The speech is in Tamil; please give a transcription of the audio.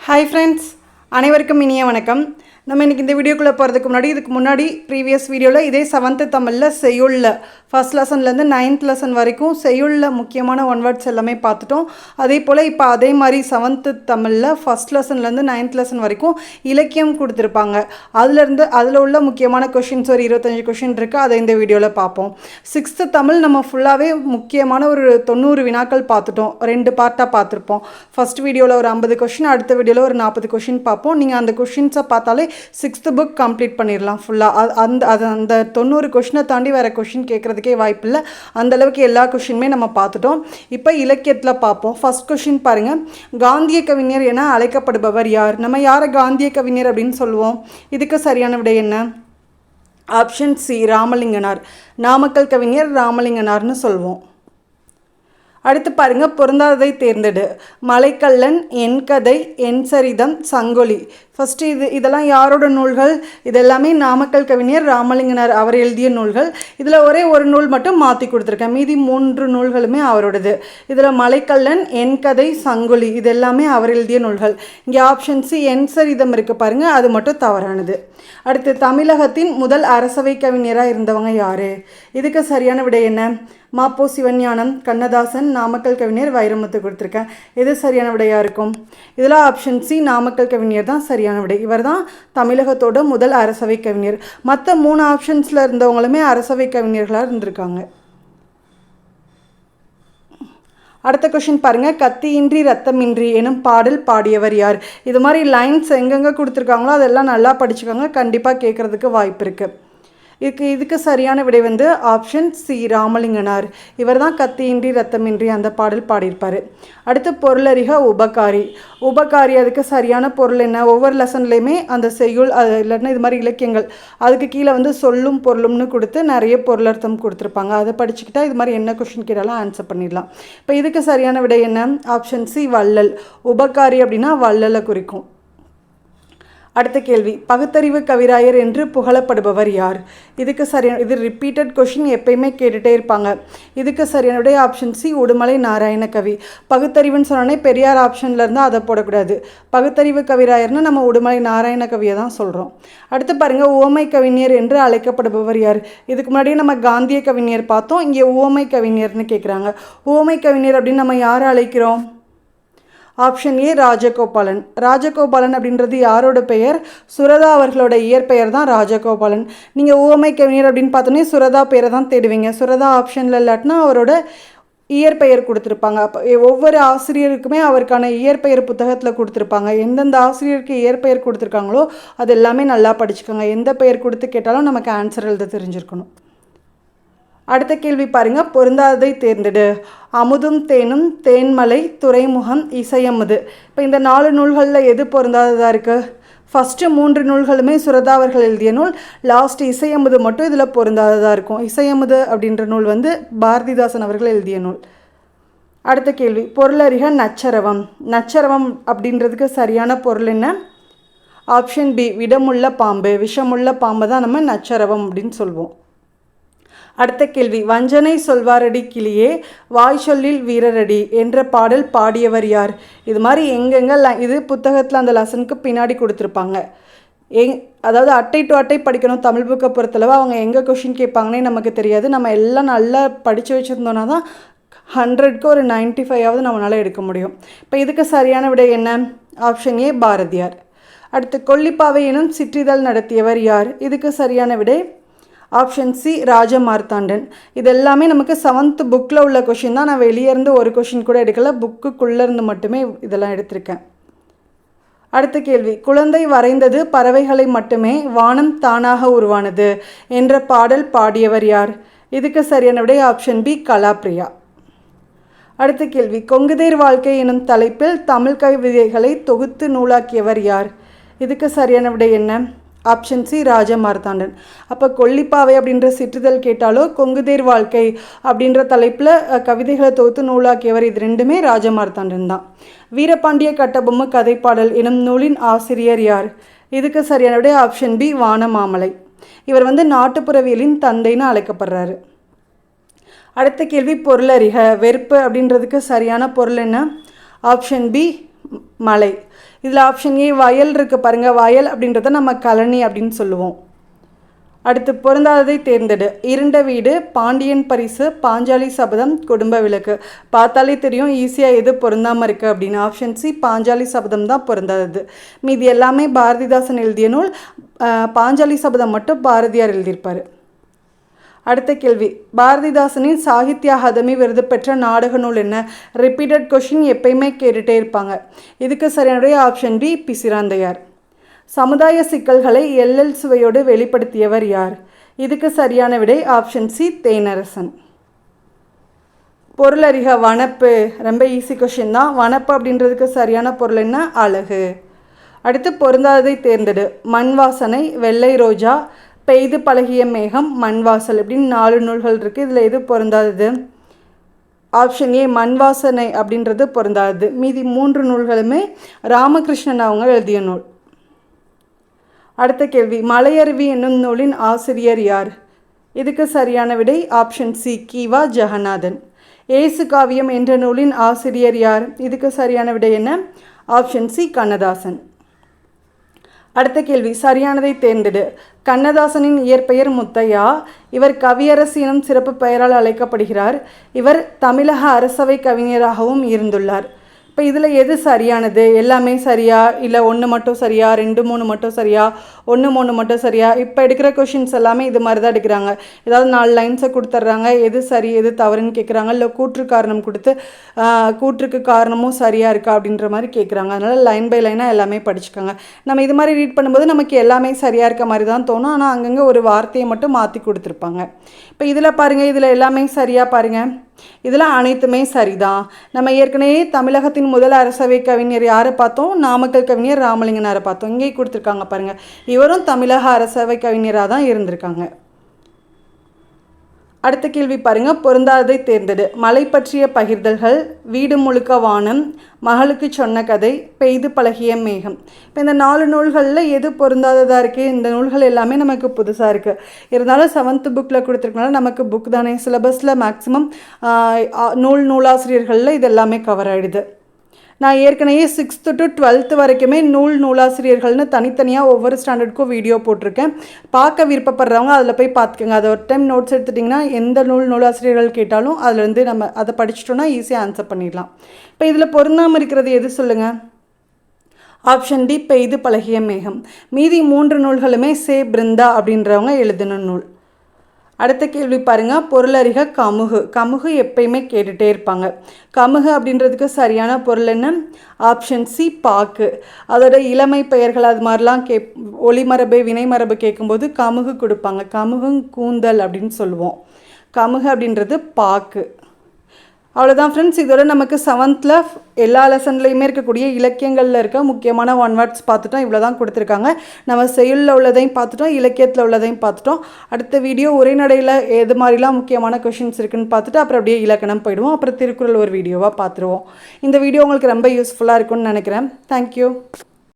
ஹாய் ஃப்ரெண்ட்ஸ் அனைவருக்கும் இனிய வணக்கம். நம்ம இன்றைக்கி இந்த வீடியோக்குள்ளே போகிறதுக்கு முன்னாடி இதுக்கு முன்னாடி ப்ரீவியஸ் வீடியோவில் இதே செவன்த்து தமிழில் செய்யுளில் ஃபஸ்ட் லெசன்லேருந்து நைன்த் லெசன் வரைக்கும் செய்யுளில் முக்கியமான ஒன் வேர்ட்ஸ் எல்லாமே பார்த்துட்டோம். அதே போல் இப்போ அதே மாதிரி செவன்த்து தமிழில் ஃபஸ்ட் லெசன்லேருந்து நைன்த் லெசன் வரைக்கும் இலக்கியம் கொடுத்துருப்பாங்க. அதுலேருந்து அதில் உள்ள முக்கியமான கொஷின்ஸ் ஒரு இருபத்தஞ்சி கொஷின் இருக்குது அதை இந்த வீடியோவில் பார்ப்போம். சிக்ஸ்த்து தமிழ் நம்ம ஃபுல்லாகவே முக்கியமான ஒரு தொண்ணூறு வினாக்கள் பார்த்துட்டோம். ரெண்டு பார்ட்டாக பார்த்துருப்போம். ஃபஸ்ட் வீடியோவில் ஒரு ஐம்பது கொஷின் அடுத்த வீடியோவில் ஒரு நாற்பது கொஷின் பார்ப்போம். நீங்கள் அந்த கொஷின்ஸை பார்த்தாலே சிக்ஸ்த்து புக் கம்ப்ளீட் பண்ணிடலாம் ஃபுல்லாக அந்த அது அந்த தொண்ணூறு கொஷினை தாண்டி வேறு கொஷின் கேட்குறதுக்கே வாய்ப்பில்லை அந்த அளவுக்கு எல்லா கொஷினுமே நம்ம பார்த்துட்டோம் இப்போ இலக்கியத்தில் பார்ப்போம் ஃபர்ஸ்ட் கொஷின் பாருங்கள் காந்திய கவிஞர் என அழைக்கப்படுபவர் யார்? நம்ம யாரை காந்திய கவிஞர் அப்படின்னு சொல்லுவோம்? இதுக்கு சரியான விடை என்ன? Option C Ramalinganar. நாமக்கல் கவிஞர் ராமலிங்கனார்னு சொல்வோம். அடுத்து பாருங்க. பொருந்தாததை தேர்ந்தெடு. மலைக்கல்லன் என் கதை என் சரிதம் சங்கொலி. ஃபஸ்ட்டு இது இதெல்லாம் யாரோட நூல்கள்? இதெல்லாமே நாமக்கல் கவிஞர் ராமலிங்கனார் அவர் எழுதிய நூல்கள். இதில் ஒரே ஒரு நூல் மட்டும் மாற்றி கொடுத்துருக்கேன். மீதி மூன்று நூல்களுமே அவரோடது. இதில் மலைக்கல்லன் என் கதை சங்குலி இது எல்லாமே அவர் எழுதிய நூல்கள். இங்கே ஆப்ஷன் சி என் இதம் இருக்குது பாருங்கள் அது மட்டும் தவறானது. அடுத்து தமிழகத்தின் முதல் அரசவை கவிஞராக இருந்தவங்க யார்? இதுக்கு சரியான விடை என்ன? மாப்போ சிவஞானம் கண்ணதாசன் நாமக்கல் கவிஞர் வைரமுத்து கொடுத்துருக்கேன். எது சரியான விடையாக இருக்கும்? இதில் ஆப்ஷன் சி நாமக்கல் கவிஞர் தான் சரியான விடை. இவர் தான் தமிழகத்தோட முதல் அரசவை கவிஞர். மற்ற மூணு ஆப்ஷன்ஸில் இருந்தவங்களுமே அரசவை கவிஞர்களாக இருந்திருக்காங்க. அடுத்த கொஷின் பாருங்கள் கத்தியின்றி ரத்தமின்றி எனும் பாடல் பாடியவர் யார்? இது மாதிரி லைன்ஸ் எங்கெங்கே கொடுத்துருக்காங்களோ அதெல்லாம் நல்லா படிச்சுக்கோங்க. கண்டிப்பாக கேட்குறதுக்கு வாய்ப்பு இருக்குது இதுக்கு இதுக்கு சரியான விடை வந்து ஆப்ஷன் சி ராமலிங்கனார். இவர் தான் கத்தியின்றி ரத்தமின்றி அந்த பாடல் பாடியிருப்பார். அடுத்து பொருளறிக உபகாரி. உபகாரி அதுக்கு சரியான பொருள் என்ன? ஒவ்வொரு லெசன்லேயுமே அந்த செய்யுள் அது இல்லைன்னா இது மாதிரி இலக்கியங்கள் அதுக்கு கீழே வந்து சொல்லும் பொருளும்னு கொடுத்து நிறைய பொருளர்த்தம் கொடுத்துருப்பாங்க. அதை படிச்சுக்கிட்டா இது மாதிரி என்ன கொஷின் கேட்டாலும் ஆன்சர் பண்ணிடலாம். இப்போ இதுக்கு சரியான விடை என்ன? ஆப்ஷன் சி வள்ளல். உபகாரி அப்படின்னா வள்ளலை குறிக்கும். அடுத்த கேள்வி பகுத்தறிவு கவிராயர் என்று புகழப்படுபவர் யார்? இதுக்கு சரியான இது ரிப்பீட்டட் கொஷின் எப்பயுமே கேட்டுகிட்டே இருப்பாங்க. இதுக்கு சரியானுடைய ஆப்ஷன் சி உடுமலை நாராயண கவி. பகுத்தறிவுன்னு சொன்னோன்னே பெரியார் ஆப்ஷனில் இருந்தால் அதை போடக்கூடாது. பகுத்தறிவு கவிராயர்னு நம்ம உடுமலை நாராயண கவியை தான் சொல்கிறோம் அடுத்து பாருங்கள் ஓமை கவிஞர் என்று அழைக்கப்படுபவர் யார்? இதுக்கு முன்னாடியே நம்ம காந்திய கவிஞர் பார்த்தோம் இங்கே ஓமை கவிஞர்னு கேட்குறாங்க ஓமை கவிஞர் அப்படின்னு நம்ம யாரை அழைக்கிறோம்? Option A Rajagopalan. ராஜகோபாலன் அப்படின்றது யாரோட பெயர்? சுரதா அவர்களோட இயற்பெயர் தான் ராஜகோபாலன். நீங்கள் ஊமை கவிஞர் அப்படின்னு பார்த்தோன்னே சுரதா பேரை தான் தேடுவீங்க. சுரதா ஆப்ஷனில் இல்லாட்டினா அவரோட இயற்பெயர் கொடுத்துருப்பாங்க. அப்போ ஒவ்வொரு ஆசிரியருக்குமே அவருக்கான இயற்பெயர் புத்தகத்தில் கொடுத்துருப்பாங்க. எந்தெந்த ஆசிரியருக்கு இயற்பெயர் கொடுத்துருக்காங்களோ அது எல்லாமே நல்லா படிச்சுக்கோங்க. எந்த பெயர் கொடுத்து கேட்டாலும் நமக்கு ஆன்சர் எழுத தெரிஞ்சிருக்கணும். அடுத்த கேள்வி பாருங்க. பொருந்தாததை தேர்ந்தெடு. அமுதும் தேனும் தேன்மலை துறைமுகம் இசையமுது. இப்போ இந்த நாலு நூல்களில் எது பொருந்தாததாக இருக்குது ஃபஸ்ட்டு மூன்று நூல்களுமே சுரதா அவர்கள் எழுதிய நூல். லாஸ்ட் இசையமுது மட்டும் இதில் பொருந்தாததாக இருக்கும். இசையமுது அப்படின்ற நூல் வந்து பாரதிதாசன் அவர்கள் எழுதிய நூல். அடுத்த கேள்வி. பொருளறிக நச்சரவம். நச்சரவம் அப்படின்றதுக்கு சரியான பொருள் என்ன? ஆப்ஷன் பி விடமுள்ள பாம்பு. விஷமுள்ள பாம்பு தான் நம்ம நச்சரவம் அப்படின்னு சொல்வோம். அடுத்த கேள்வி வஞ்சனை சொல்வாரடி கிளியே வாய் சொல்லில் வீரரடி என்ற பாடல் பாடியவர் யார்? இது மாதிரி எங்கெங்க ல- இது புத்தகத்தில் அந்த லெசனுக்கு பின்னாடி கொடுத்துருப்பாங்க. எங் அதாவது அட்டை டு அட்டை படிக்கணும் தமிழ் புக்கை பொறுத்தளவு அவங்க எங்கே கொஷின் கேட்பாங்கன்னே நமக்கு தெரியாது. நம்ம எல்லாம் நல்லா படித்து வச்சுருந்தோன்னா தான் ஹண்ட்ரட்க்கு ஒரு 95 ஃபைவாவது நம்மளால் எடுக்க முடியும். இப்போ இதுக்கு சரியான விடை என்ன? Option A Bharathiyar. அடுத்து கொல்லிப்பாவை எனும் சிற்றிதழ் நடத்தியவர் யார்? இதுக்கு சரியான விடை ஆப்ஷன் சி ராஜமார்த்தாண்டன். இதெல்லாமே இது எல்லாமே நமக்கு செவன்த் புக்கில் உள்ள கொஷின் தான். நான் வெளியே இருந்து ஒரு கொஷின் கூட எடுக்கல. புக்குக்குள்ளேருந்து மட்டுமே இதெல்லாம் எடுத்திருக்கேன். அடுத்த கேள்வி. குழந்தை வரைந்தது பறவைகளை மட்டுமே வானம் தானாக உருவானது என்ற பாடல் பாடியவர் யார்? இதுக்கு சரியான விடை ஆப்ஷன் பி கலாப்ரியா. அடுத்த கேள்வி. கொங்குதேர் வாழ்க்கை எனும் தலைப்பில் தமிழ் கவிதைகளை தொகுத்து நூலாக்கியவர் யார்? இதுக்கு சரியான விடை என்ன? ஆப்ஷன் சி ராஜ மார்த்தாண்டன். அப்போ கொல்லிப்பாவை அப்படின்ற சிற்றிதழ் கேட்டாலோ கொங்குதேர் வாழ்க்கை அப்படின்ற தலைப்பில் கவிதைகளை தொகுத்து நூலாக்கியவர் இது ரெண்டுமே ராஜ மார்த்தாண்டன் தான். வீரபாண்டிய கட்டபொம்மை கதைப்பாடல் எனும் நூலின் ஆசிரியர் யார்? இதுக்கு சரியான விட ஆப்ஷன் பி வானமாமலை. இவர் வந்து நாட்டுப்புறவியலின் தந்தைன்னு அழைக்கப்படுறாரு. அடுத்த கேள்வி பொருளறிக. வெறுப்பு அப்படின்றதுக்கு சரியான பொருள் என்ன? ஆப்ஷன் பி மலை. இதில் ஆப்ஷன் ஏ வயல் இருக்குது பாருங்கள் வயல் அப்படின்றத நம்ம கழனி அப்படின்னு சொல்லுவோம். அடுத்து பொருந்தாததை தேர்ந்தெடு. இருண்ட வீடு பாண்டியன் பரிசு பாஞ்சாலி சபதம் குடும்ப விளக்கு. பார்த்தாலே தெரியும் ஈஸியாக எது பொருந்தாமல் இருக்குது அப்படின்னு. ஆப்ஷன் சி பாஞ்சாலி சபதம் தான் பொருந்தாதது. மீதி எல்லாமே பாரதிதாசன் எழுதிய நூல். பாஞ்சாலி சபதம் மட்டும் பாரதியார் எழுதியிருப்பார். அடுத்த கேள்வி. பாரதிதாசனின் சாகித்ய அகாதமி விருது பெற்ற நாடக நூல் என்ன? ரிப்பீட்டட் கொஷின் எப்பயுமே கேட்டுகிட்டே இருப்பாங்க. இதுக்கு சரியான ஆப்ஷன் பி பிசிராந்தையார் சமுதாய சிக்கல்களை எல்எல் சுவையோடு வெளிப்படுத்தியவர் யார்? இதுக்கு சரியான விடை ஆப்ஷன் சி தேனரசன். பொருளறிக வனப்பு. ரொம்ப ஈஸி கொஷின் தான். வனப்பு அப்படின்றதுக்கு சரியான பொருள் என்ன? அழகு. அடுத்து பொருந்தாததை தேர்ந்தெடு. மண் வாசனை வெள்ளை ரோஜா பெய்து பழகிய மேகம் மண்வாசல் இப்படின்னு நாலு நூல்கள் இருக்குது இதில் எது பொருந்தாதது? ஆப்ஷன் ஏ மண் வாசனை அப்படின்றது பொருந்தாதது. மீதி மூன்று நூல்களுமே ராமகிருஷ்ணன் அவங்க எழுதிய நூல். அடுத்த கேள்வி மலையருவி என்னும் நூலின் ஆசிரியர் யார்? இதுக்கு சரியான விடை ஆப்ஷன் சி கீவா ஜெகநாதன். ஏசு காவியம் என்ற நூலின் ஆசிரியர் யார்? இதுக்கு சரியான விடை என்ன? Option C Kannadasan. அடுத்த கேள்வி சரியானதை தேர்ந்தெடு. கண்ணதாசனின் இயற்பெயர் முத்தையா. இவர் கவியரசு எனும் சிறப்பு பெயரால் அழைக்கப்படுகிறார். இவர் தமிழக அரசவை கவிஞராகவும் இருந்துள்ளார். இப்போ இதில் எது சரியானது? எல்லாமே சரியா? இல்லை ஒன்று மட்டும் சரியா? ரெண்டு மூணு மட்டும் சரியா? ஒன்று மூணு மட்டும் சரியா? இப்போ எடுக்கிற கொஷின்ஸ் எல்லாமே இது மாதிரி தான் எடுக்கிறாங்க. ஏதாவது நாலு லைன்ஸை கொடுத்துட்றாங்க எது சரி எது தவறுன்னு கேட்குறாங்க இல்லை கூற்று காரணம் கொடுத்து கூற்றுக்கு காரணமும் சரியாக இருக்கா அப்படின்ற மாதிரி கேட்குறாங்க அதனால் லைன் பை லைனாக எல்லாமே படிச்சுக்கோங்க. நம்ம இது மாதிரி ரீட் பண்ணும்போது நமக்கு எல்லாமே சரியாக இருக்க மாதிரி தான் தோணும். ஆனால் அங்கங்கே ஒரு வார்த்தையை மட்டும் மாற்றி கொடுத்துருப்பாங்க. இப்போ இதில் பாருங்கள் இதில் எல்லாமே சரியாக பாருங்கள் இதில் அனைத்துமே சரிதான். நம்ம ஏற்கனவே தமிழகத்தின் முதல் அரசவை கவிஞர் யாரை பார்த்தோம்? நாமக்கல் கவிஞர் ராமலிங்கனாரை பார்த்தோம். இங்கே கொடுத்துருக்காங்க பாருங்கள் இவரும் தமிழக அரசவை கவிஞராக தான் இருந்திருக்காங்க. அடுத்த கேள்வி பாருங்கள் பொருந்தாததை தேர்ந்தெடு. மலை பற்றிய பகிர்தல்கள் வீடு முழுக்க வானம் மகளுக்கு சொன்ன கதை பெய்து பழகிய மேகம். இப்போ இந்த நாலு நூல்களில் எது பொருந்தாததாக இருக்குது இந்த நூல்கள் எல்லாமே நமக்கு புதுசாக இருக்குது இருந்தாலும் செவன்த்து புக்கில் கொடுத்துருக்கனால நமக்கு புக் தானே. சிலபஸில் மேக்ஸிமம் நூல் நூலாசிரியர்களில் இது எல்லாமே கவர் ஆகிடுது நான் ஏற்கனவே சிக்ஸ்த்து டு டுவெல்த்து வரைக்குமே நூல் நூலாசிரியர்கள்னு தனித்தனியாக ஒவ்வொரு ஸ்டாண்டர்டுக்கும் வீடியோ போட்டிருக்கேன். பார்க்க விருப்பப்படுறவங்க அதில் போய் பார்த்துக்கோங்க. அதை ஒரு டைம் நோட்ஸ் எடுத்துட்டிங்கன்னா எந்த நூல் நூலாசிரியர்கள் கேட்டாலும் அதில் நம்ம அதை படிச்சிட்டோன்னா ஈஸியாக ஆன்சர் பண்ணிடலாம். இப்போ இதில் பொருந்தாமல் இருக்கிறது எது சொல்லுங்கள் ஆப்ஷன் டி பெய்து பழகிய மேகம். மீதி மூன்று நூல்களுமே சே பிருந்தா அப்படின்றவங்க எழுதின நூல். அடுத்த கேள்வி பாருங்கள் பொருளறிக கமுகு. கமுகு எப்பயுமே கேட்டுகிட்டே இருப்பாங்க. கமுகு அப்படின்றதுக்கு சரியான பொருள் என்ன? ஆப்ஷன் சி பாக்கு. அதோட இளமை பெயர்கள் அது மாதிரிலாம் கே ஒளிமரபு வினைமரபு கேட்கும்போது கமுகு கொடுப்பாங்க. கமுகும் கூந்தல் அப்படின்னு சொல்லுவோம். கமுகு அப்படின்றது பாக்கு. அவ்வளோதான் ஃப்ரெண்ட்ஸ் இதோட நமக்கு செவன்த்தில் எல்லா லெசன்லையுமே இருக்கக்கூடிய இலக்கியங்களில் இருக்க முக்கியமான ஒன் வேர்ட்ஸ் பார்த்துட்டோம். இவ்வளோ தான் கொடுத்துருக்காங்க. நம்ம செயலில் உள்ளதையும் பார்த்துட்டோம் இலக்கியத்தில் உள்ளதையும் பார்த்துட்டோம். அடுத்த வீடியோ உரைநடையில் எது மாதிரிலாம் முக்கியமான கொஷின்ஸ் இருக்குன்னு பார்த்துட்டு அப்புறம் அப்படியே இலக்கணம் போயிடுவோம். அப்புறம் திருக்குறள் ஒரு வீடியோவாக பார்த்துருவோம். இந்த வீடியோ உங்களுக்கு ரொம்ப யூஸ்ஃபுல்லாக இருக்கும்னு நினைக்கிறேன். தேங்க்யூ